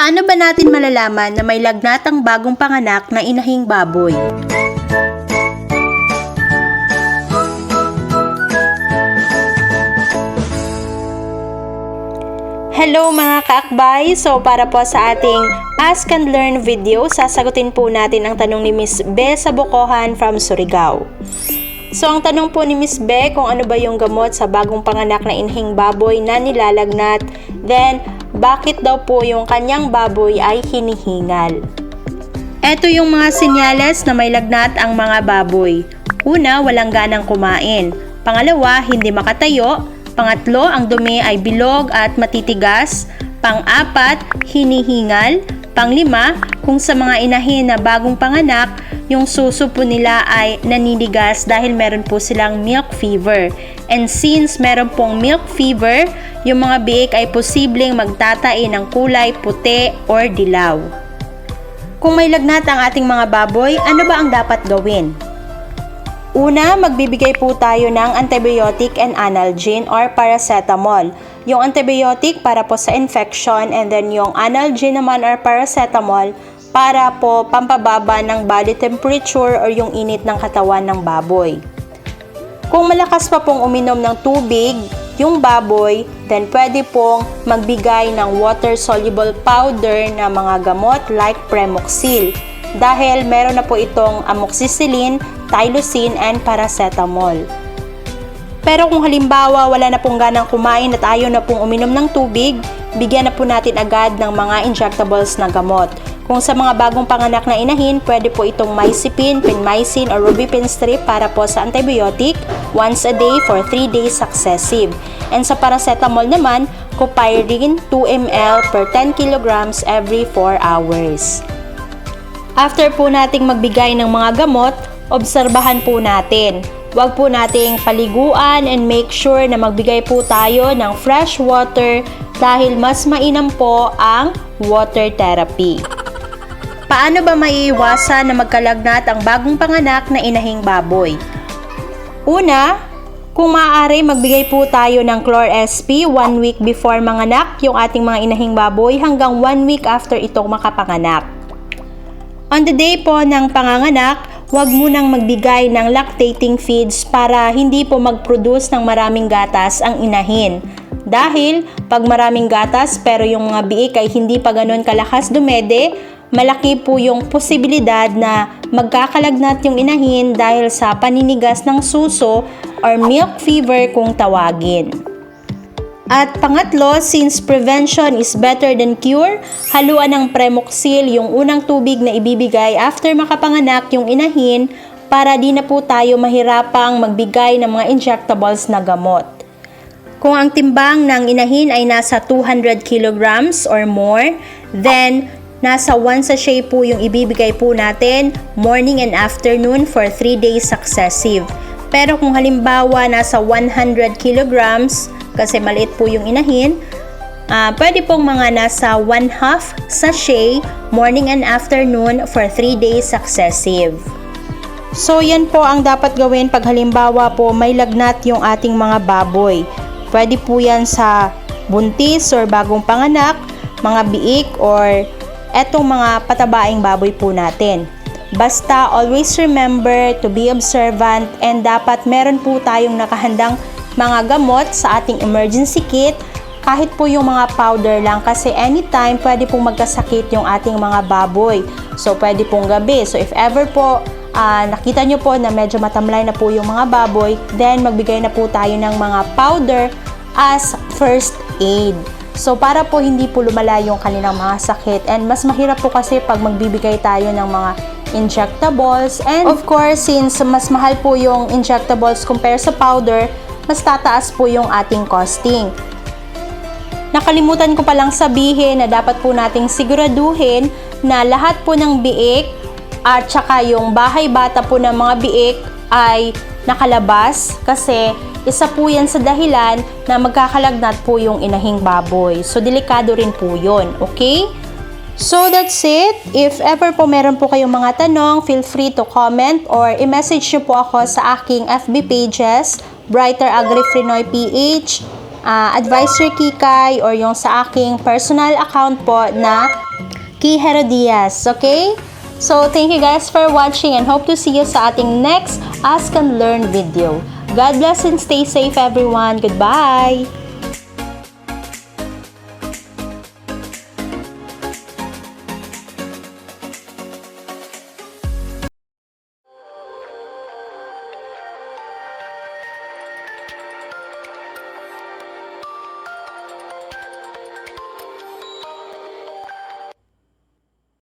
Paano ba natin malalaman na may lagnatang bagong panganak na inahing baboy? Hello mga kaakbay! So para po sa ating Ask and Learn video, sasagutin po natin ang tanong ni Miss Be Sabukohan from Surigao. So ang tanong po ni Miss Be kung ano ba yung gamot sa bagong panganak na inhing baboy na nilalagnat, then bakit daw po yung kanyang baboy ay hinihingal. Ito yung mga senyales na may lagnat ang mga baboy. Una, walang ganang kumain. Pangalawa, hindi makatayo. Pangatlo, ang dumi ay bilog at matitigas. Pang-apat, hinihingal. Panglima, kung sa mga inahin na bagong panganak, yung suso po nila ay naninigas dahil meron po silang milk fever. And since meron pong milk fever, yung mga biik ay posibleng magtatai ng kulay puti or dilaw. Kung may lagnat ang ating mga baboy, ano ba ang dapat gawin? Una, magbibigay po tayo ng antibiotic and analgin or paracetamol. Yung antibiotic para po sa infection and then yung analgin naman or paracetamol para po pampababa ng body temperature or yung init ng katawan ng baboy. Kung malakas pa pong uminom ng tubig, yung baboy, then pwede pong magbigay ng water-soluble powder na mga gamot like Premoxil dahil meron na po itong amoxicillin, tylosin, and paracetamol. Pero kung halimbawa wala na pong ganang kumain at ayaw na pong uminom ng tubig, bigyan na po natin agad ng mga injectables na gamot. Kung sa mga bagong panganak na inahin, pwede po itong mycipin, pinmycin, or rubipin strip para po sa antibiotic once a day for 3 days successive. And sa paracetamol naman, copairin 2 ml per 10 kilograms every 4 hours. After po nating magbigay ng mga gamot, obserbahan po natin. Huwag po nating paliguan and make sure na magbigay po tayo ng fresh water dahil mas mainam po ang water therapy. Paano ba maiiwasan na magkalagnat ang bagong panganak na inahing baboy? Una, kung maaari magbigay po tayo ng Chlor SP 1 week before manganak yung ating mga inahing baboy hanggang 1 week after itong makapanganak. On the day po ng panganganak, huwag munang magbigay ng lactating feeds para hindi po mag-produce ng maraming gatas ang inahin. Dahil pag maraming gatas pero yung mga biik ay hindi pa ganun kalakas dumede, malaki po yung posibilidad na magkakalagnat yung inahin dahil sa paninigas ng suso or milk fever kung tawagin. At pangatlo, since prevention is better than cure, haluan ng Premoxil yung unang tubig na ibibigay after makapanganak yung inahin para di na po tayo mahirapang magbigay ng mga injectables na gamot. Kung ang timbang ng inahin ay nasa 200 kilograms or more, then nasa 1 sachet po yung ibibigay po natin morning and afternoon for 3 days successive. Pero kung halimbawa nasa 100 kilograms, kasi maliit po yung inahin, uh, pwede pong mga nasa 1 half sachet morning and afternoon for 3 days successive. So yan po ang dapat gawin pag halimbawa po may lagnat yung ating mga baboy. Pwede po yan sa buntis or bagong panganak, mga biik or etong mga patabaing baboy po natin. Basta always remember to be observant and dapat meron po tayong nakahandang mga gamot sa ating emergency kit kahit po yung mga powder lang kasi anytime pwede pong magkasakit yung ating mga baboy. So pwede pong gabi. So if ever po uh, nakita nyo po na medyo matamlay na po yung mga baboy, then magbigay na po tayo ng mga powder as first aid. So para po hindi po lumala yung kanilang mga sakit and mas mahirap po kasi pag magbibigay tayo ng mga injectables and of course since mas mahal po yung injectables compare sa powder, mas tataas po yung ating costing. Nakalimutan ko palang sabihin na dapat po nating siguraduhin na lahat po ng biik at saka yung bahay bata po ng mga biik ay nakalabas kasi isa po yan sa dahilan na magkakalagnat po yung inahing baboy. So, delikado rin po yun. Okay? So, that's it. If ever po meron po kayong mga tanong, feel free to comment or i-message nyo po ako sa aking FB pages Brighter Agri Frinoy PH, uh, Advisor Kikay, or yung sa aking personal account po na kay Herodias. Okay? So, thank you guys for watching and hope to see you sa ating next Ask and Learn video. God bless and stay safe everyone. Goodbye!